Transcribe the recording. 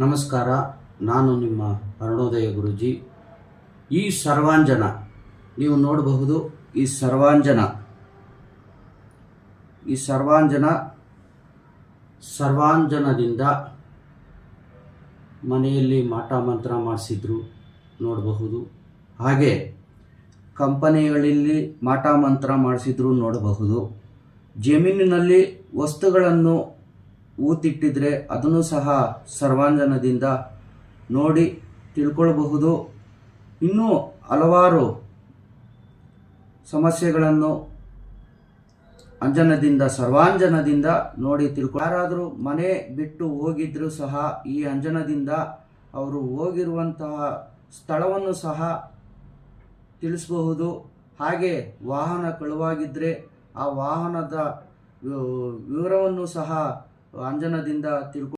ನಮಸ್ಕಾರ, ನಾನು ನಿಮ್ಮ ಅರುಣೋದಯ ಗುರುಜಿ. ಈ ಸರ್ವಾಂಜನ, ನೀವು ನೋಡಬಹುದು, ಈ ಸರ್ವಾಂಜನ. ಈ ಸರ್ವಾಂಜನ ಸರ್ವಾಂಜನದಿಂದ ಮನೆಯಲ್ಲಿ ಮಾಟ ಮಂತ್ರ ಮಾಡಿಸಿದ್ರು, ನೋಡಬಹುದು. ಹಾಗೆ ಕಂಪನಿಗಳಲ್ಲಿ ಮಾಟ ಮಂತ್ರ ಮಾಡಿಸಿದ್ರು, ನೋಡಬಹುದು. ಜಮೀನಿನಲ್ಲಿ ವಸ್ತುಗಳನ್ನು ಊತಿಟ್ಟಿದ್ರೆ ಅದನ್ನು ಸಹ ಸರ್ವಾಂಜನದಿಂದ ನೋಡಿ ತಿಳ್ಕೊಳ್ಬಹುದು. ಇನ್ನೂ ಹಲವಾರು ಸಮಸ್ಯೆಗಳನ್ನು ಅಂಜನದಿಂದ, ಸರ್ವಾಂಜನದಿಂದ ನೋಡಿ ತಿಳ್ಕೊ ಯಾರಾದರೂ ಮನೆ ಬಿಟ್ಟು ಹೋಗಿದ್ರೂ ಸಹ ಈ ಅಂಜನದಿಂದ ಅವರು ಹೋಗಿರುವಂತಹ ಸ್ಥಳವನ್ನು ಸಹ ತಿಳಿಸಬಹುದು. ಹಾಗೆ ವಾಹನ ಕಳುವಾಗಿದ್ದರೆ ಆ ವಾಹನದ ವಿವರವನ್ನು ಸಹ ಅಂಜನದಿಂದ ತಿಳ್ಕೊ